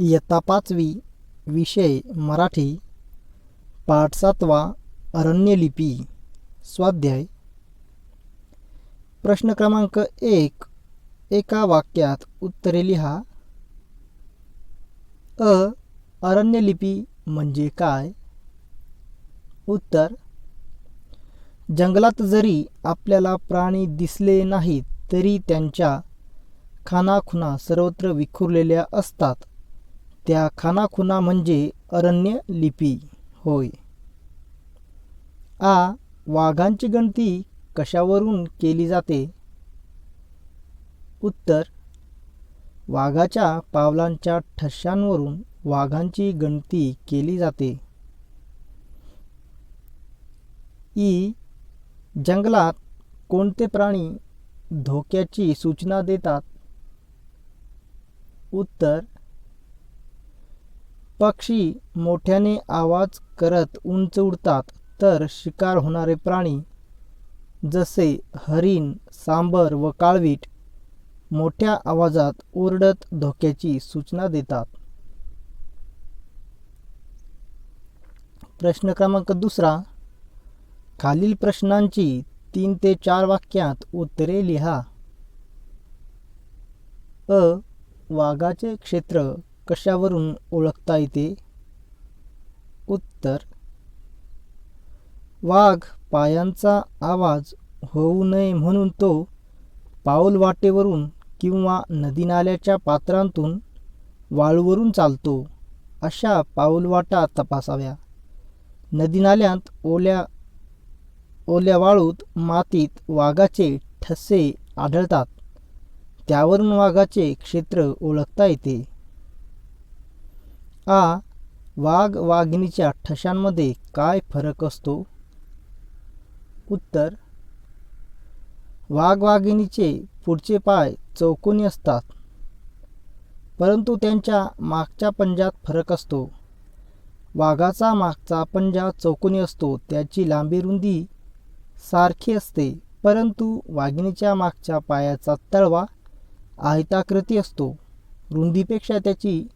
इयत्ता पाचवी विषय मराठी पाठ सातवा अरण्यलिपी स्वाध्याय. प्रश्न क्रमांक एक एका वाक्यात उत्तरे लिहा. अ अरण्यलिपी म्हणजे काय? उत्तर जंगलात जरी आपल्याला प्राणी दिसले नाहीत तरी त्यांच्या खानाखुना सर्वत्र विखुरलेल्या असतात. त्या खानाखुणा म्हणजे अरण्य लिपी. होय. आ वाघांची गणती कशावरून केली जाते? उत्तर वाघाच्या पावलांच्या ठश्यांवरून वाघांची गणती केली जाते. ई जंगलात कोणते प्राणी धोक्याची सूचना देतात? उत्तर पक्षी मोठ्याने आवाज करत उंच उडतात तर शिकार होणारे प्राणी जसे हरिण सांबर व काळवीट मोठ्या आवाजात ओरडत धोक्याची सूचना देतात. प्रश्न क्रमांक दुसरा. खालील प्रश्नांची तीन ते चार वाक्यात उत्तरे लिहा. अ. वाघाचे क्षेत्र कशावरून ओळखता येते? उत्तर. वाघ पायांचा आवाज होऊ नये म्हणून तो पाऊल वाटेवरून किंवा नदीनाल्याच्या पात्रांतून वाळूवरून चालतो. अशा पाऊलवाटा तपासाव्या. नदीनाल्यांत ओल्या ओल्या वाळूत मातीत वाघाचे ठसे आढळतात. त्यावरून वाघाचे क्षेत्र ओळखता येते. आ वाघ वाघिणीच्या ठशांमध्ये काय फरक असतो? उत्तर वाघ वाघिणीचे पुढचे पाय चौकोनी असतात परंतु त्यांच्या मागच्या पंजात फरक असतो. वाघाचा मागचा पंजा चौकोनी असतो त्याची लांबी रुंदी सारखी असते परंतु वाघिणीच्या मागच्या पायाचा तळवा आयताकृती असतो. रुंदीपेक्षा त्याची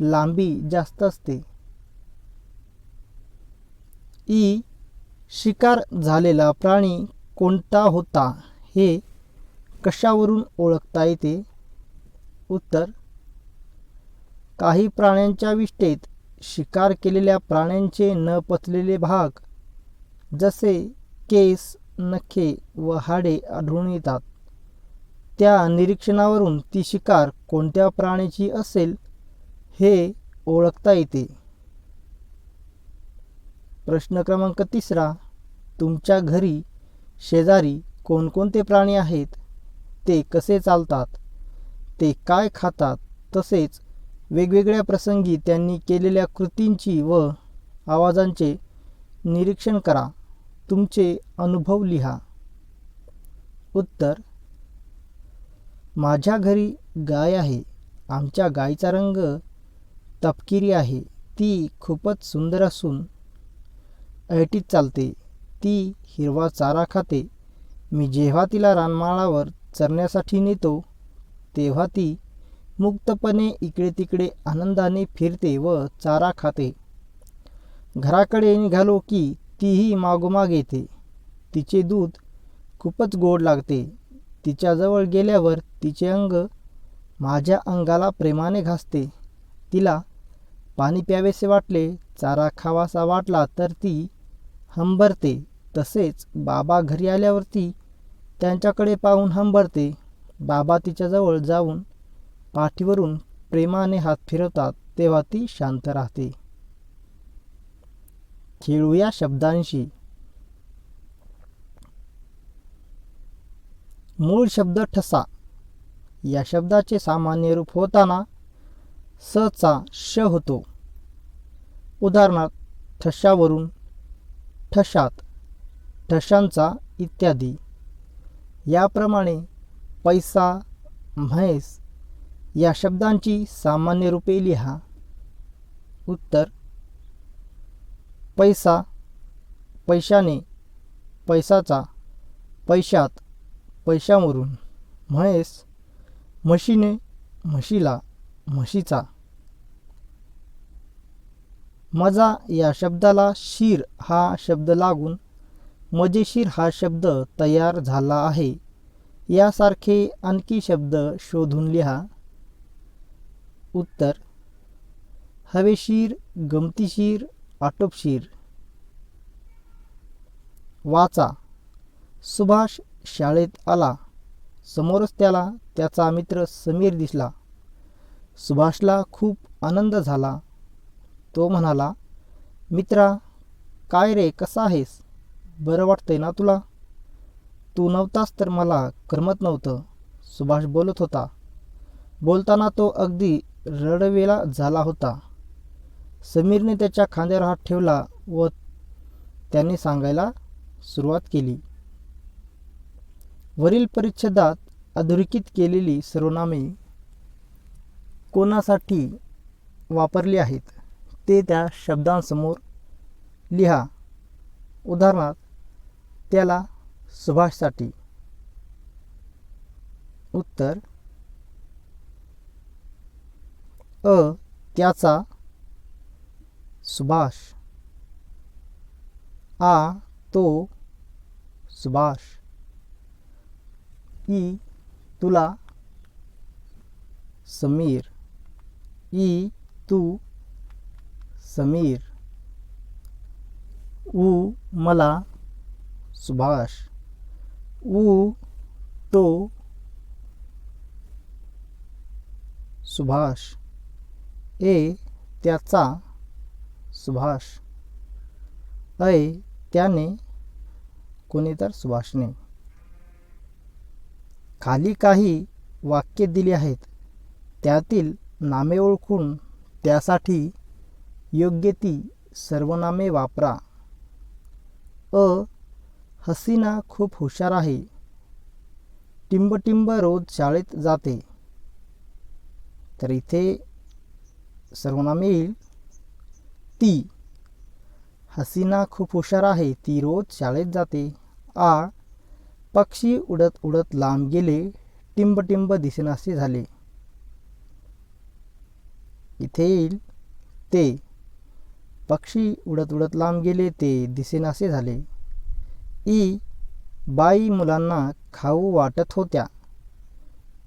लांबी जास्त असते. ई. शिकार झालेला प्राणी कोणता होता हे कशावरून ओळखता येते? उत्तर. काही प्राण्यांच्या विष्ठेत शिकार केलेल्या प्राण्यांचे न पचलेले भाग जसे केस नखे व हाडे आढळून येतात. त्या निरीक्षणावरून ती शिकार कोणत्या प्राण्याची असेल? हे ओळखता येते. प्रश्न क्रमांक तिसरा. तुमच्या घरी शेजारी कोणकोणते प्राणी आहेत? ते कसे चालतात? ते काय खातात? तसेच वेगवेगळ्या प्रसंगी त्यांनी केलेल्या कृतींची व आवाजांचे निरीक्षण करा. तुमचे अनुभव लिहा. उत्तर. माझ्या घरी गाय आहे. आमच्या गायीचा रंग तपकिरी आहे. ती खूपच सुंदर असून ऐटीत चालते. ती हिरवा चारा खाते. मी जेव्हा तिला रानमाळावर चरण्यासाठी नेतो तेव्हा ती मुक्तपणे इकडे तिकडे आनंदाने फिरते व चारा खाते. घराकडे निघालो की तीही मागोमाग येते. तिचे दूध खूपच गोड लागते. तिच्याजवळ गेल्यावर तिचे अंग माझ्या अंगाला प्रेमाने घासते. तिला पाणी प्यावेसे वाटले चारा खावासा वाटला तर ती हंबरते. तसेच बाबा घरी आल्यावरती त्यांच्याकडे पाहून हंबरते. बाबा तिच्याजवळ जाऊन पाठीवरून प्रेमाने हात फिरवतात तेव्हा ती शांत राहते. खेळूया शब्दांशी. मूळ शब्द ठसा. या शब्दाचे सामान्य रूप होताना स चा श होतो. उदाहरणार्थ ठशावरून ठशात ठशांचा इत्यादी. याप्रमाणे पैसा म्हैस या शब्दांची सामान्य रूपे लिहा. उत्तर पैसा पैशाने पैसाचा पैशात पैशावरून. म्हैस म्हशीने म्हशीला म्हशीचा. मजा या शब्दाला शीर हा शब्द लागून मजेशीर हा शब्द तयार झाला आहे. यासारखे आणखी शब्द शोधून लिहा. उत्तर हवेशीर गमतीशीर आटोपशीर. वाचा सुभाष शाळेत आला. समोरच त्याला त्याचा मित्र समीर दिसला. सुभाषला खूप आनंद झाला. तो म्हणाला मित्रा काय रे कसा आहेस? बरं वाटतंय ना तुला? तू नव्हतास तर मला करमत नव्हतं सुभाष बोलत होता. बोलताना तो अगदी रडवेला झाला होता. समीरने त्याच्या खांद्यावर हात ठेवला व त्याने सांगायला सुरुवात केली. वरील परिच्छेदात अधोरेखित केलेली सर्वनामे कोणासाठी वापरली आहेत ते त्या शब्दांसमोर लिहा. उदाहरणार्थ त्याला सुभाषसाठी उत्तर अ त्याचा सुभाष आ तो सुभाष ई तुला समीर. ई तू समीर ऊ मला सुभाष ऊ तो सुभाष ए त्याचा सुभाष ऐ त्याने कोणी तर सुभाषने. खाली काही वाक्य दिली आहेत. त्यातील नामे ओळखून त्यासाठी योग्य ती सर्वनामे वापरा. अ. हसीना खूप हुशार आहे. टिंबटिंब रोज शाळेत जाते. तर इथे सर्वनाम येईल. ती. हसीना खूप हुशार आहे. ती रोज शाळेत जाते. आ. पक्षी उडत उडत लांब गेले. टिंबटिंब दिसेनासे झाले. इथे येईल. ते. पक्षी उडत उडत लांब गेले ते दिसेनासे झाले. ई. बाई मुलांना खाऊ वाटत होत्या.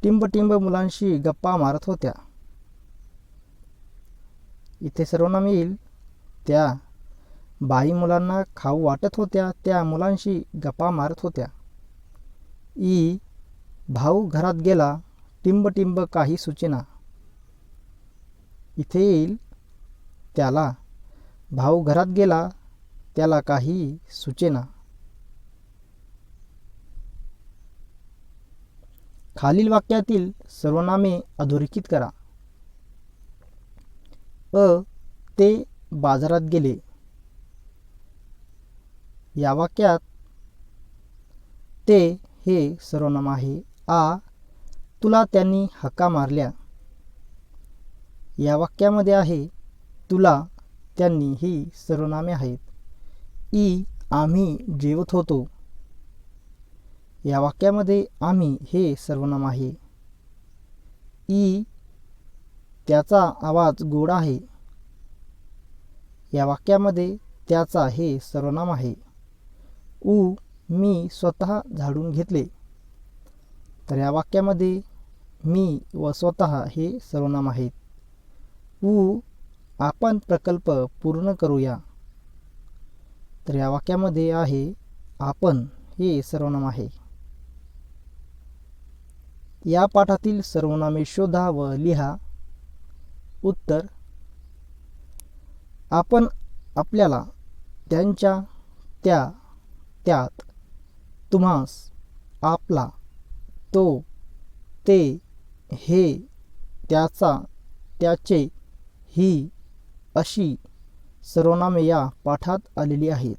टिंबटिंब मुलांशी गप्पा मारत होत्या. इथे सर्वनाम येईल त्या. बाई मुलांना खाऊ वाटत होत्या त्या मुलांशी गप्पा मारत होत्या. ई. भाऊ घरात गेला टिंबटिंब काही सूचना. इथे येईल त्याला. भाऊ घरात गेला त्याला काही सुचेना. खालील वाक्यातील सर्वनामे अधोरेखित करा. अ ते बाजारात गेले. या वाक्यात ते हे सर्वनाम आहे. आ तुला त्यांनी हक्का मारल्या. या वाक्यामध्ये आहे तुला त्यांनी ही सर्वनामे आहेत. ई आम्ही जेवत होतो. या वाक्यामध्ये आम्ही हे सर्वनाम आहे. ई त्याचा आवाज गोड आहे. या वाक्यामध्ये त्याचा हे सर्वनाम आहे. ऊ मी स्वतः झाडून घेतले. तर या वाक्यामध्ये मी व स्वतः हे सर्वनाम आहेत. ऊ आपण प्रकल्प पूर्ण करूया. तर या वाक्यामध्ये आहे आपण हे सर्वनाम आहे. या पाठातील सर्वनामे शोधा व लिहा. उत्तर आपण आपल्याला त्यांच्या त्या त्यात तुम्हास आपला तो ते हे त्याचा त्याचे ही अशी सर्वनामे या पाठात आलेली आहेत.